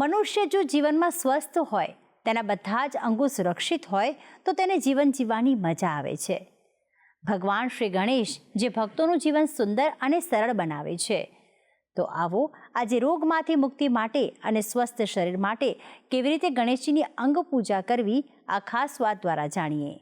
મનુષ્ય જો જીવનમાં સ્વસ્થ હોય, તેના બધા જ અંગો સુરક્ષિત હોય, તો તેને જીવન જીવવાની મજા આવે છે. ભગવાન શ્રી ગણેશ જે ભક્તોનું જીવન સુંદર અને સરળ બનાવે છે. તો આવો આજે રોગમાંથી મુક્તિ માટે અને સ્વસ્થ શરીર માટે કેવી રીતે ગણેશજીની અંગ પૂજા કરવી, આ ખાસ વાત દ્વારા જાણીએ.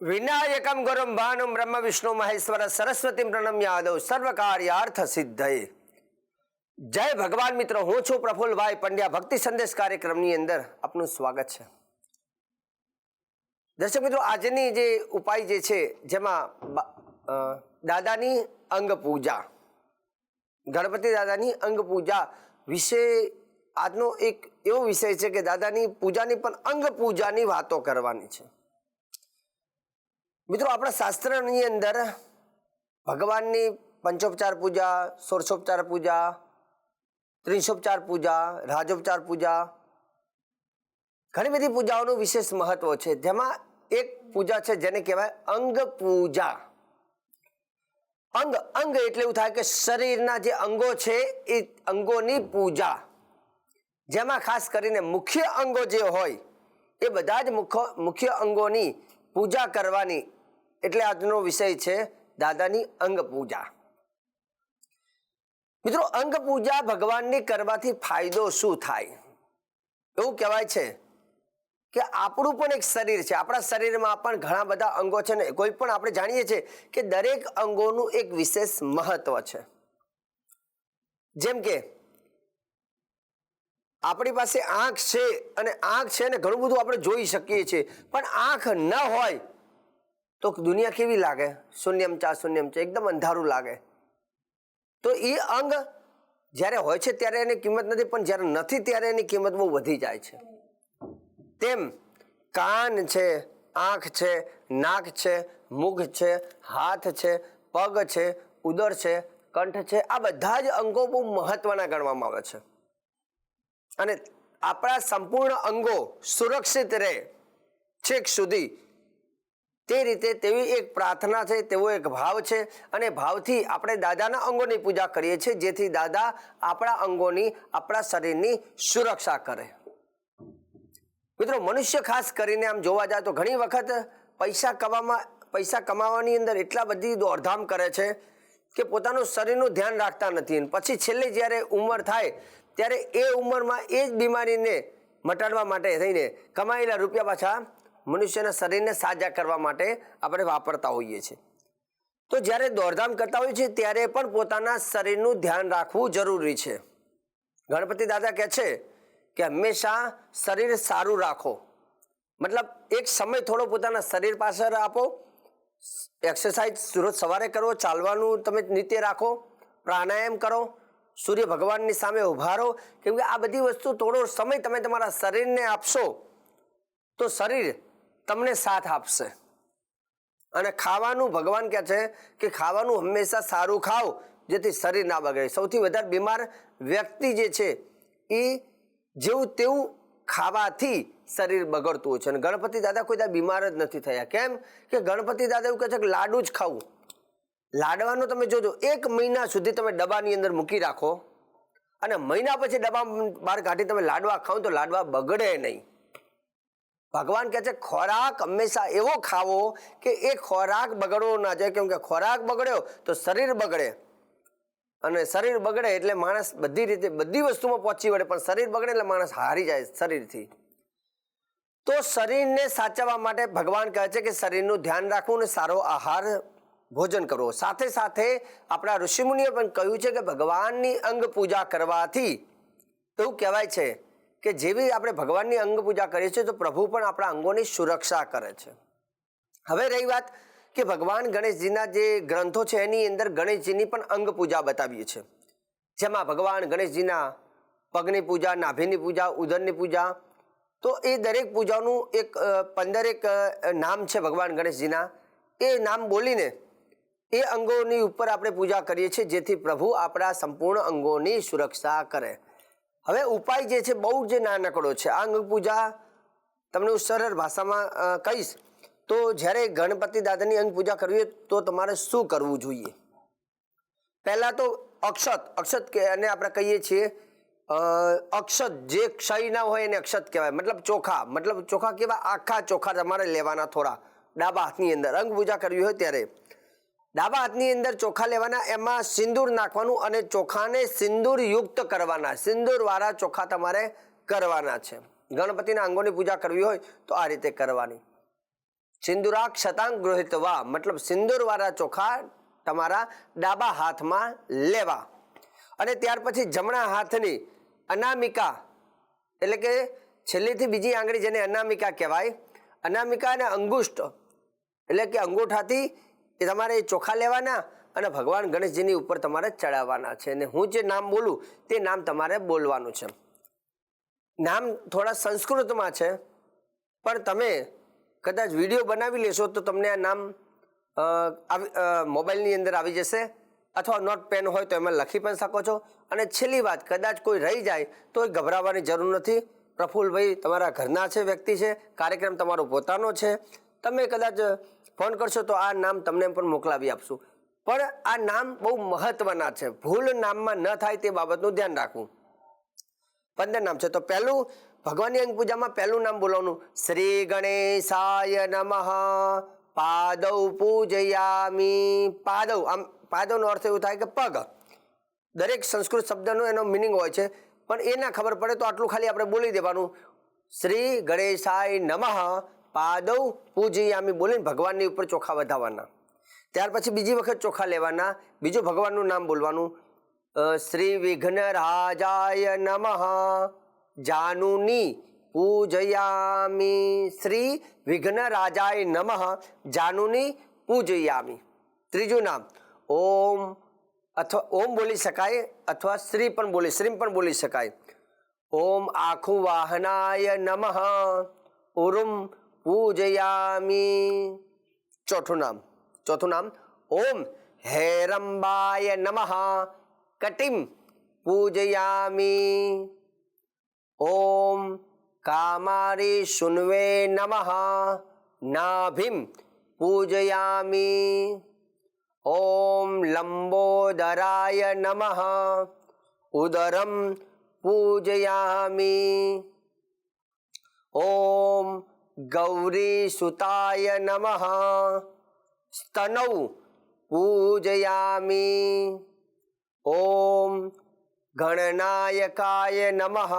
વિનાયકમ ગુરુમ ભાનુમ બ્રહ્મ વિષ્ણુ મહેશ્વર સરસ્વતી પ્રણમ યાદવ સર્વ કાર્યાર્થ સિદ્ધયે. જય ભગવાન મિત્રો, હું છું પ્રફુલભાઈ પંડ્યા. ભક્તિ સંદેશ કાર્યક્રમની અંદર આપનું સ્વાગત છે. દર્શક મિત્રો, આજની જે ઉપાય જે છે, જેમાં દાદાની અંગ પૂજા, ગણપતિ દાદાની અંગ પૂજા વિશે આજનો એક એવો વિષય છે કે દાદાની પૂજાની પણ અંગ પૂજાની વાતો કરવાની છે. મિત્રો, આપણા શાસ્ત્રની અંદર ભગવાનની પંચોપચાર પૂજા ષોડશોપચાર પૂજા ત્રિશોપચાર પૂજા રાજોપચાર પૂજા, ઘણી બધી પૂજાઓનું વિશેષ મહત્વ છે. જેમાં એક પૂજા છે જેને કહેવાય અંગ પૂજા. અંગ અંગ એટલે એવું થાય કે શરીરના જે અંગો છે એ અંગોની પૂજા. જેમાં ખાસ કરીને મુખ્ય અંગો જે હોય, એ બધા જ મુખ્ય મુખ્ય અંગોની પૂજા કરવાની. એટલે આજનો વિષય છે દાદાની અંગ પૂજા. મિત્રો, અંગ પૂજા ભગવાનની કરવાથી ફાયદો શું થાય? એવું કહેવાય છે કે આપણું પણ એક શરીર છે. આપણા શરીરમાં પણ ઘણા બધા અંગો છે ને, કોઈ પણ આપણે જાણીએ છીએ કે દરેક અંગોનું એક વિશેષ મહત્વ છે. જેમ કે, આપણી પાસે આંખ છે અને આંખ છે ને, ઘણું બધું આપણે જોઈ શકીએ છીએ. પણ આંખ ન હોય તો દુનિયા કેવી લાગે? શૂન્યમ ચા શૂન્યમ ચા એકદમ અંધારું લાગે. તો એ અંગ જ્યારે હોય છે ત્યારે એની કિંમત નથી, પણ જ્યારે નથી ત્યારે એની કિંમત બહુ વધી જાય છે. તેમ કાન છે, આંખ છે, નાક છે, મુખ છે, હાથ છે, પગ છે, ઉદર છે, કંઠ છે, આ બધા જ અંગો બહુ મહત્વના ગણવામાં આવે છે. અને આપણા સંપૂર્ણ અંગો સુરક્ષિત રહે છેક સુધી તે રીતે તેવી એક પ્રાર્થના છે, તેવો એક ભાવ છે અને ભાવથી આપણે દાદાના અંગોની પૂજા કરીએ છીએ, જેથી દાદા આપણા અંગોની, આપણા શરીરની સુરક્ષા કરે. મિત્રો, મનુષ્ય ખાસ કરીને આમ જોવા જાય તો ઘણી વખત પૈસા કમાવામાં પૈસા કમાવાની અંદર એટલા બધી દોડધામ કરે છે કે પોતાનું શરીરનું ધ્યાન રાખતા નથી. પછી છેલ્લે જ્યારે ઉંમર થાય, ત્યારે એ ઉંમરમાં એ જ બીમારીને મટાડવા માટે થઈને કમાયેલા રૂપિયા પાછા મનુષ્યના શરીરને સાજા કરવા માટે આપણે વાપરતા હોઈએ છીએ. તો જ્યારે દોડધામ કરતા હોઈએ છીએ ત્યારે પણ પોતાના શરીરનું ધ્યાન રાખવું જરૂરી છે. ગણપતિ દાદા કહે છે કે હંમેશા શરીર સારું રાખો. મતલબ એક સમય થોડો પોતાના શરીર પાછળ આપો. એક્સરસાઇઝ રોજ સવારે કરો, ચાલવાનું તમે નિત્ય રાખો, પ્રાણાયામ કરો, સૂર્ય ભગવાનની સામે ઊભા રહો. કેમ કે આ બધી વસ્તુ થોડો સમય તમે તમારા શરીરને આપશો તો શરીર તમને સાથ આપશે. અને ખાવાનું ભગવાન કહે છે કે ખાવાનું હંમેશા સારું ખાઓ, જેથી શરીર ના બગડે. સૌથી વધારે બીમાર વ્યક્તિ જે છે, એ જેવું તેવું ખાવાથી શરીર બગડતું હોય છે. અને ગણપતિ દાદા કોઈ દા બીમાર જ નથી થયા. કેમ? કે ગણપતિ દાદા એવું કહે છે કે લાડુ જ ખાવું. લાડવાનું તમે જોજો, એક મહિના સુધી તમે ડબ્બાની અંદર મૂકી રાખો. અને મહિના પછી ડબ્બા બહાર કાઢી તમે લાડવા ખાઓ તો લાડવા બગડે નહીં. ભગવાન કહે છે, ખોરાક હંમેશા એવો ખાવો કે એ ખોરાક બગડવો ના જાય. કેમ કે ખોરાક બગડ્યો તો શરીર બગડે. અને શરીર બગડે એટલે માણસ બધી રીતે, બધી વસ્તુમાં પહોંચી વળે, પણ શરીર બગડે એટલે માણસ હારી જાય શરીરથી. તો શરીરને સાચવવા માટે ભગવાન કહે છે કે શરીરનું ધ્યાન રાખવું અને સારો આહાર ભોજન કરવો. સાથે સાથે આપણા ઋષિમુનિએ પણ કહ્યું છે કે ભગવાનની અંગ પૂજા કરવાથી એવું કહેવાય છે કે જેવી આપણે ભગવાનની અંગ પૂજા કરીએ છીએ, તો પ્રભુ પણ આપણા અંગોની સુરક્ષા કરે છે. હવે રહી વાત કે ભગવાન ગણેશજીના જે ગ્રંથો છે, એની અંદર ગણેશજીની પણ અંગ પૂજા બતાવીએ છીએ. જેમાં ભગવાન ગણેશજીના પગની પૂજા, નાભીની પૂજા, ઉદરની પૂજા, તો એ દરેક પૂજાનું એક પંદરેક નામ છે ભગવાન ગણેશજીના. એ નામ બોલીને એ અંગોની ઉપર આપણે પૂજા કરીએ છીએ, જેથી પ્રભુ આપણા સંપૂર્ણ અંગોની સુરક્ષા કરે. હવે ઉપાય જે છે, બહુ જ નાનકડો છે. આ અંગ પૂજા તમને હું સરળ ભાષામાં કહીશ. તો જ્યારે ગણપતિ દાદાની અંગ પૂજા કરવી હોય, તો તમારે શું કરવું જોઈએ? પહેલાં તો અક્ષત અક્ષત કે એને આપણે કહીએ છીએ અક્ષત જે ક્ષય ના હોય એને અક્ષત કહેવાય. મતલબ ચોખા મતલબ ચોખા કેવા? આખા ચોખા તમારે લેવાના થોડા ડાબા હાથની અંદર. અંગ પૂજા કરવી હોય ત્યારે. ડાબા હાથની અંદર ચોખા લેવાના, એમાં સિંદૂર નાખવાનું અને ચોખાને સિંદૂર યુક્ત કરવાના. સિંદૂર વાળા ચોખા તમારે કરવાના છે. ગણપતિના અંગોની પૂજા કરવી હોય તો આ રીતે કરવાની. સિંદુરા ક્ષતાંગ ગૃહિતવા મતલબ સિંદૂર વાળા ચોખા તમારા ડાબા હાથમાં લેવા. અને ત્યાર પછી જમણા હાથની અનામિકા, એટલે કે છેલ્લીથી બીજી આંગળી જેને અનામિકા કહેવાય, અનામિકા અને અંગુષ્ઠ, એટલે કે અંગૂઠાથી એ તમારે એ ચોખા લેવાના અને ભગવાન ગણેશજીની ઉપર તમારે ચડાવવાના છે. અને હું જે નામ બોલું, તે નામ તમારે બોલવાનું છે. નામ થોડા સંસ્કૃતમાં છે, પણ તમે કદાચ વીડિયો બનાવી લેશો તો તમને આ નામ મોબાઈલની અંદર આવી જશે, અથવા નોટ પેન હોય તો એમાં લખી પણ શકો છો. અને છેલ્લી વાત, કદાચ કોઈ રહી જાય તો એ ગભરાવાની જરૂર નથી. પ્રફુલભાઈ તમારા ઘરના છે, વ્યક્તિ છે, કાર્યક્રમ તમારો પોતાનો છે. તમે કદાચ ફોન કરશો તો આ નામ તમને પણ મોકલાવી આપશું. પણ આ નામ બહુ મહત્વના છે. ભૂલ નામમાં ન થાય તે બાબતનું ધ્યાન રાખવું. પંદર નામ છે. તો પહેલું, ભગવાનની અંગ પૂજામાં પહેલું નામ બોલવાનું. શ્રી ગણેશાય નમઃ. પાદવ પૂજયામી. પાદવ, આમ પાદવનો અર્થ એવું થાય કે પગ. દરેક સંસ્કૃત શબ્દનો એનો મિનિંગ હોય છે. પણ એ ના ખબર પડે તો આટલું ખાલી આપણે બોલી દેવાનું. શ્રી ગણેશાય નમઃ. પાદવ પૂજયામી બોલીને ભગવાનની ઉપર ચોખા વધાવવાના. ત્યાર પછી બીજી વખત ચોખા લેવાના. બીજું ભગવાનનું નામ બોલવાનું શ્રી વિઘ્ન રાજાય નમઃ. જાનુની પૂજયામી શ્રી વિઘ્ન રાજાય નમઃ. જાનુની પૂજયામી. ત્રીજું નામ, ઓમ અથવા ઓમ બોલી શકાય અથવા શ્રી પણ બોલી શ્રી પણ બોલી શકાય. ઓમ આખું વાહનાય નમઃ. ઉરુમ પૂજયામી ચોથું નામ ચોથું નામ ઓમ હેરંબાય નમઃ કટિમ પૂજયામી ઓમ કામારી સુનવે નમઃ નાભિમ પૂજયામી ઓમ લંબોદરાય નમઃ ઉદરમ પૂજયામી ઓમ ગૌરીસુતાય નમઃ સ્તનૌ પૂજયામી ઓમ ગણનાયકાય નમઃ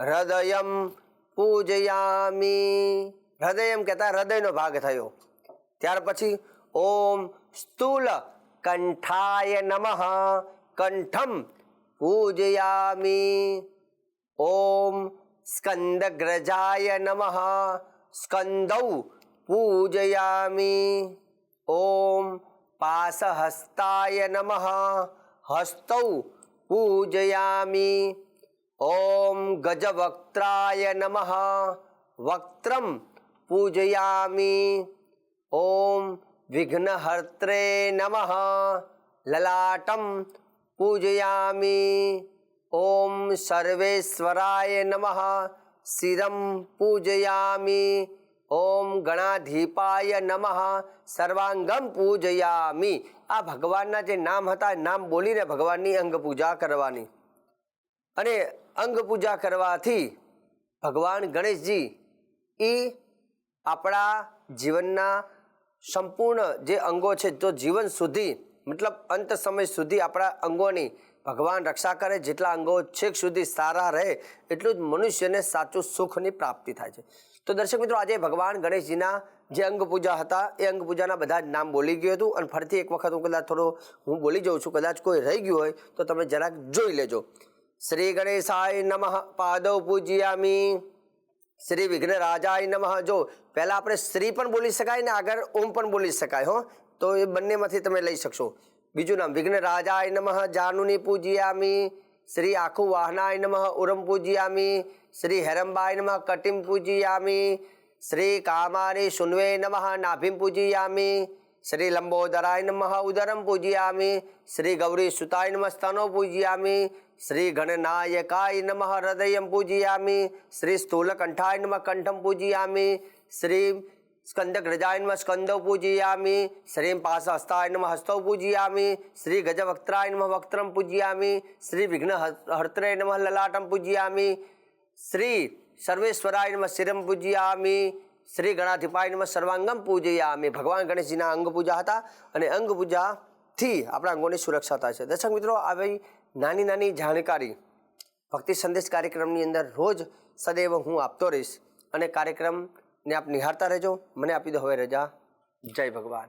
હૃદયમ પૂજયામી હૃદયમ કહેતા હૃદયનો ભાગ થયો. ત્યાર પછી ઓમ સ્થૂલ કંઠાય નમ કંઠમ પૂજયામી। ઓમ સ્કંદગ્રજાય નમઃ સ્કંદૌ પૂજયામી ઓમ પાસહસ્તાય નમઃ હસ્તૌ પૂજયામી ઓમ ગજવક્ત્રાય નમઃ વક્ત્રમ પૂજયામી ઓમ વિઘ્નહર્ત્રે નમઃ લલાટમ પૂજયામી ઓમ સર્વેશ્વરાય નમઃ શિરમ પૂજયામી ઓમ ગણાધીપાય નમઃ સર્વાંગમ પૂજયામી આ ભગવાનના જે નામ હતા નામ બોલીને ભગવાનની અંગ પૂજા કરવાની। અને અંગ પૂજા કરવાથી ભગવાન ગણેશજી એ આપણા જીવનના સંપૂર્ણ જે અંગો છે તો જીવન સુધી, મતલબ અંત સમય સુધી આપણા અંગોની ભગવાન રક્ષા કરે, જેટલા અંગો છેક સુધી સારા રહે, એટલું જ મનુષ્યને સાચું સુખની પ્રાપ્તિ થાય છે. તો દર્શક મિત્રો, આજે ભગવાન ગણેશજીના જે અંગ પૂજા હતા, એ અંગ પૂજાના બધા જ નામ બોલી ગયું હતું. અને ફરીથી એક વખત હું કદાચ થોડો, હું બોલી જાઉં છું, કદાચ કોઈ રહી ગયું હોય, તો તમે જરાક જોઈ લેજો. શ્રી ગણેશાય નમઃ, પાદવ પૂજ્યામી. શ્રી વિઘ્ન રાજાય નમઃ. જો, પહેલાં આપણે શ્રી પણ બોલી શકાય ને આગળ ઓમ પણ બોલી શકાય, હો. તો એ બંનેમાંથી તમે લઈ શકશો. બીજું નામ વિઘ્ન રાજાય નમઃ, જાનુની પૂજ્યામી, શ્રી આખું વાહનાય નમઃ, ઉરમ પૂજ્યામી, શ્રી હેરંબાય નમઃ, કટિમ પૂજ્યામી, શ્રી કામારી શુન્વે નમઃ, નાભિમ પૂજ્યામી, શ્રી લંબોદરાય નમઃ, ઉદરમ પૂજયામી, શ્રી ગૌરી સુતાય નમઃ, સ્તનો પૂજયામી, શ્રી ગણનાયકાય નમઃ, હૃદયમ પૂજયામી, શ્રી સ્થૂલકંઠાય નમઃ, કંઠમ પૂજયામી, શ્રી સ્કંદક રજાય નમઃ સ્કંદો પૂજયામિ શ્રીમ પાસ હસ્તાય હસ્તો પૂજયામિ શ્રી ગજવક્ત્રાયનમાં વક્ત્રમ પૂજયામિ શ્રી વિઘ્ન હર્ત્રે નમઃ લલાટમ પૂજયામિ શ્રી સર્વેશ્વરાયનમાં શિરમ પૂજયામિ શ્રી ગણાધિપાયનમાં સર્વાંગમ પૂજયામિ ભગવાન ગણેશજીના અંગ પૂજા હતા અને અંગ પૂજાથી આપણા અંગોની સુરક્ષા થાય છે. દર્શક મિત્રો, આવી નાની નાની જાણકારી ભક્તિ સંદેશ કાર્યક્રમની અંદર રોજ સદૈવ હું આપતો રહીશ અને કાર્યક્રમને આપ નિહાળતા રહેજો મને આપી દો હવે રજા. જય ભગવાન.